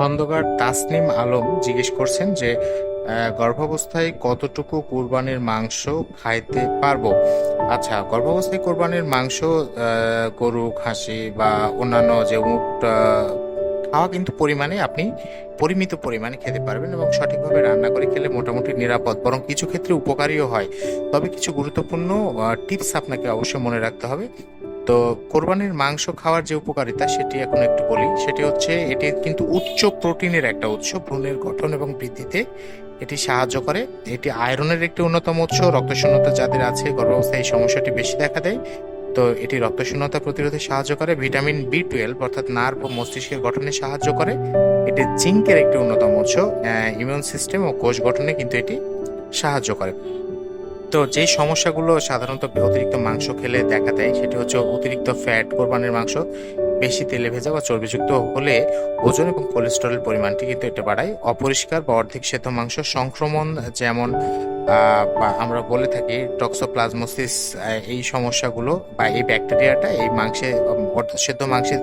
খন্দকার তাসনিম আলম জিজ্ঞেস করছেন যে গর্ভাবস্থায় কতটুকু কুরবানির মাংস খাইতে পারব? আচ্ছা গর্ভাবস্থায় কোরবানির মাংস গরু, খাসি বা অন্যান্য যে উট খাওয়া কিন্তু পরিমাণে আপনি পরিমিত পরিমাণে খেতে পারবেন এবং সঠিকভাবে রান্না করে খেলে মোটামুটি নিরাপদ, বরং কিছু ক্ষেত্রে উপকারীও হয়। তবে কিছু গুরুত্বপূর্ণ টিপস আপনাকে অবশ্যই মনে রাখতে হবে। তো কোরবানির মাংস খাওয়ার যে উপকারিতা সেটি এখন একটু বলি। সেটি হচ্ছে এটি কিন্তু উচ্চ প্রোটিনের একটা উৎস, ভ্রূণের গঠন এবং বৃদ্ধিতে এটি সাহায্য করে। এটি আয়রনের একটি অন্যতম উৎস, রক্তশূন্যতা যাদের আছে, গর্ভাবস্থায় এই সমস্যাটি বেশি দেখা দেয়। তো এটি রক্তশূন্যতা প্রতিরোধে সাহায্য করে, ভিটামিন বি টুয়েলভ অর্থাৎ নার্ভ ও মস্তিষ্কের গঠনে সাহায্য করে। এটি জিঙ্কের একটি অন্যতম উৎস ইমিউন সিস্টেম ও কোষ গঠনে কিন্তু এটি সাহায্য করে। তো যে সমস্যাগুলো সাধারণত অতিরিক্ত মাংস খেলে দেখা দেয়, সেটি হচ্ছে অতিরিক্ত ফ্যাট কোরবানির মাংস, বেশি তেলে ভেজা বা চর্বিযুক্ত হলে ওজন এবং কোলেস্টেরলের পরিমাণটি কিন্তু এটা বাড়ায়। অপরিষ্কার বা অর্ধেক সেদ্ধ মাংস সংক্রমণ যেমন বা আমরা বলে থাকি টক্সোপ্লাজমোসিস এই সমস্যাগুলো বা এই ব্যাকটেরিয়াটা এই মাংসে সেদ্ধ মাংসে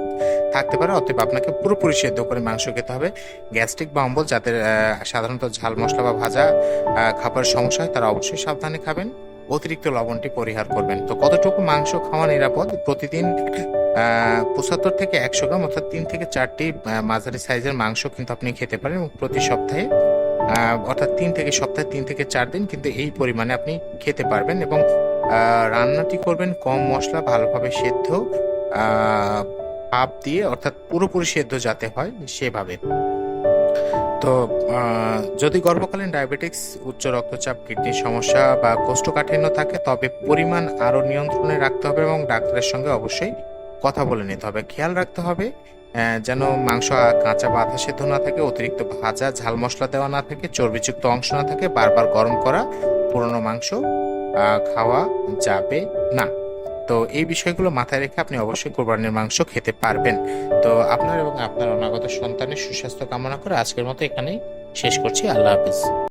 থাকতে পারে, অতএব আপনাকে পুরোপুরি সেদ্ধ করে মাংস খেতে হবে। গ্যাস্ট্রিক বা অম্বল যাদের সাধারণত ঝাল মশলা বা ভাজা খাবার সমস্যা হয়, তারা অবশ্যই সাবধানে খাবেন। অতিরিক্ত লবণটি পরিহার করবেন। তো কতটুকু মাংস খাওয়া নিরাপদ? প্রতিদিন পঁচাত্তর থেকে একশো গ্রাম অর্থাৎ তিন থেকে চারটি মাঝারি সাইজের মাংস কিন্তু আপনি খেতে পারেন এবং প্রতি সপ্তাহে অর্থাৎ তিন থেকে, সপ্তাহে তিন থেকে চার দিন কিন্তু এই পরিমাণে আপনি খেতে পারবেন এবং রান্নাটি করবেন কম মশলা, ভালোভাবে সেদ্ধ ভাপ দিয়ে অর্থাৎ পুরোপুরি সেদ্ধ যাতে হয় সেভাবে। তো যদি গর্ভকালীন ডায়াবেটিক্স, উচ্চ রক্তচাপ, কিডনির সমস্যা বা কোষ্ঠকাঠিন্য থাকে, তবে পরিমাণ আরও নিয়ন্ত্রণে রাখতে হবে এবং ডাক্তারের সঙ্গে অবশ্যই কথা বলে নিতে হবে। খেয়াল রাখতে হবে যেন মাংস কাঁচা বা আধা সেদ্ধ না থাকে, অতিরিক্ত ভাজা, ঝাল মশলা দেওয়া না থাকে, চর্বিযুক্ত অংশ না থাকে, বারবার গরম করা, পুরনো মাংস খাওয়া যাবে না। তো এই বিষয়গুলো মাথায় রেখে আপনি অবশ্যই কোরবানির মাংস খেতে পারবেন। তো আপনার এবং আপনার অনাগত সন্তানের সুস্বাস্থ্য কামনা করে আজকের মতো এখানেই শেষ করছি। আল্লাহ হাফিজ।